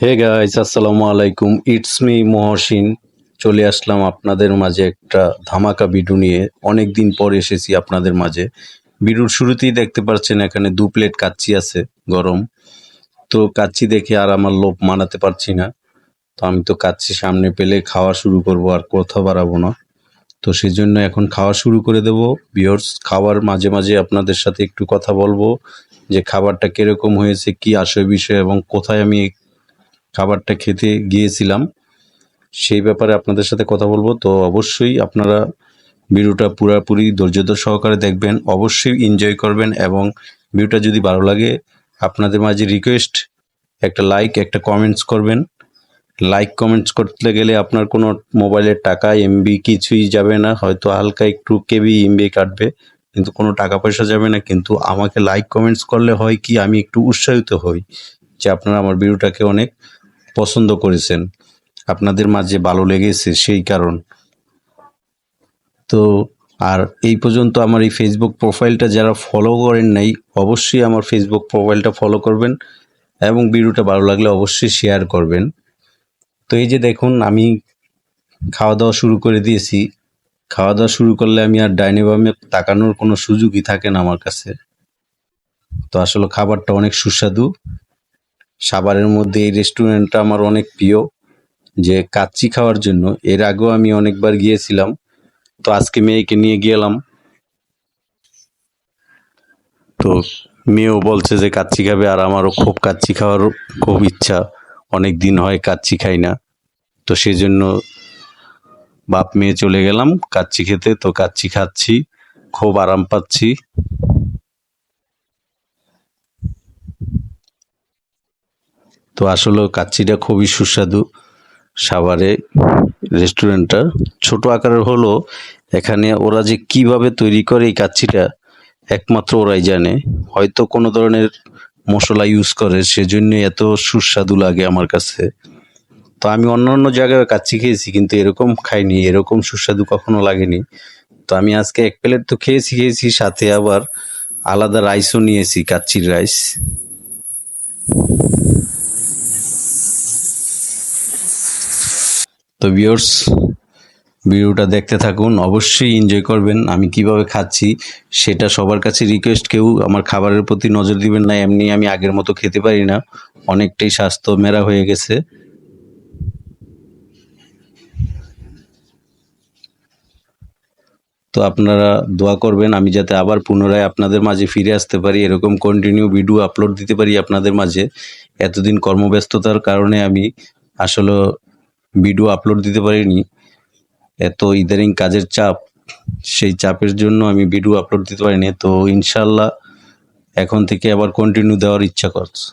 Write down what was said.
Hey guys আসসালামু আলাইকুম it's me Mohsin চলে আসলাম আপনাদের মাঝে একটা ধামাকা বিডু নিয়ে। অনেক দিন পর এসেছি আপনাদের মাঝে। বিডুর শুরুতেই দেখতে পাচ্ছেন এখানে দু প্লেট কাচ্চি আছে, গরম। তো কাচ্চি দেখে আর আমার লোভ মানাতে পারছি না। তো আমি তো কাচ্চি সামনে পেলে খাওয়া শুরু করব, আর কথা বাড়াবো না। তো সেই জন্য এখন খাওয়া শুরু করে দেব। বিয়র্স খাওয়ার মাঝে মাঝে আপনাদের সাথে একটু কথা বলব যে খাবারটা কীরকম হয়েছে, কি আসে বিষয় এবং কোথায় আমি খাবারটা খেতে গিয়েছিলাম। সেই ব্যাপারে আপনাদের সাথে কথা বলব। তো অবশ্যই আপনারা ভিডিওটা পুরোপুরি ধৈর্য সহকারে দেখবেন। অবশ্যই এনজয় করবেন এবং ভিডিওটা যদি ভালো লাগে, আপনাদের মাঝে রিকোয়েস্ট একটা লাইক একটা কমেন্টস করবেন। লাইক কমেন্টস করতে গেলে আপনার কোনো মোবাইলের টাকা এমবি কিছুই যাবে না। হয়তো হালকা একটু কেবি এমবি কাটবে, কিন্তু কোনো টাকা পয়সা যাবে না। কিন্তু আমাকে লাইক কমেন্টস করলে হয় কি, আমি একটু উৎসাহিত হই যে আপনারা আমার ভিডিওটাকে অনেক পছন্দ করেছেন। আপনাদের মাঝে ভালো লেগেছে সেই কারণ। তো আর এই পর্যন্ত আমার এই ফেসবুক প্রোফাইলটা যারা ফলো করেন নাই, অবশ্যই আমার ফেসবুক প্রোফাইলটা ফলো করবেন এবং ভিডিওটা ভালো লাগলে অবশ্যই শেয়ার করবেন। তো এই যে দেখুন, আমি খাওয়া দাওয়া শুরু করে দিয়েছি। খাওয়া দাওয়া শুরু করলে আমি আর ডাইনে বামে তাকানোর কোনো সুযোগই থাকে না আমার কাছে। তো আসলে খাবারটা অনেক সুস্বাদু। সাভারের মধ্যে এই রেস্টুরেন্টটা আমার অনেক প্রিয়, যে কাচ্চি খাওয়ার জন্য। এর আগেও আমি অনেকবার গিয়েছিলাম, তো আজকে মেয়েকে নিয়ে গেলাম। তো মেয়েও বলছে যে কাচ্চি খাবে, আর আমারও খুব কাচ্চি খাওয়ার খুব ইচ্ছা। অনেক দিন হয় কাচ্চি খাই না, তো সেজন্য বাপ মেয়ে চলে গেলাম কাচ্চি খেতে। তো কাচ্চি খাচ্ছি, খুব আরাম পাচ্ছি। তো আসলে কাচ্চিটা খুবই সুস্বাদু। সাভারে রেস্টুরেন্টটা ছোট আকারের হলো এখানে ওরা যে কীভাবে তৈরি করে এই কাচ্চিটা, একমাত্র ওরাই জানে। হয়তো কোনো ধরনের মশলা ইউজ করে, সেজন্য এত সুস্বাদু লাগে আমার কাছে। তো আমি অন্য অন্য জায়গায় কাচ্চি খেয়েছি, কিন্তু এরকম খাইনি, এরকম সুস্বাদু কখনো লাগেনি। তো আমি আজকে এক প্লেট তো খেয়েছি খেয়েছি, সাথে আবার আলাদা রাইসও নিয়েছি, কাচ্চির রাইস তো ভিউয়ার্স ভিডিওটা দেখতে থাকুন। অবশ্যই এনজয় করবেন। আমি কীভাবে খাচ্ছি, সেটা সবার কাছে রিকোয়েস্ট কেউ আমার খাবারের প্রতি নজর দিবেন না, এমনি আমি আগের মতো খেতে পারি না। অনেকটাই স্বাস্থ্য মেরা হয়ে গেছে। তো আপনারা দোয়া করবেন, আমি যাতে আবার পুনরায় আপনাদের মাঝে ফিরে আসতে পারি। এরকম কন্টিনিউ ভিডিও আপলোড দিতে পারি আপনাদের মাঝে। এতদিন কর্মব্যস্ততার কারণে আমি আসলে ভিডিও আপলোড দিতে পারিনি। এত ইদারিং কাজের চাপ, সেই চাপের জন্য আমি ভিডিও আপলোড দিতে পারিনি। তো ইনশাল্লাহ এখন থেকে আবার কন্টিনিউ দেওয়ার ইচ্ছা করছে।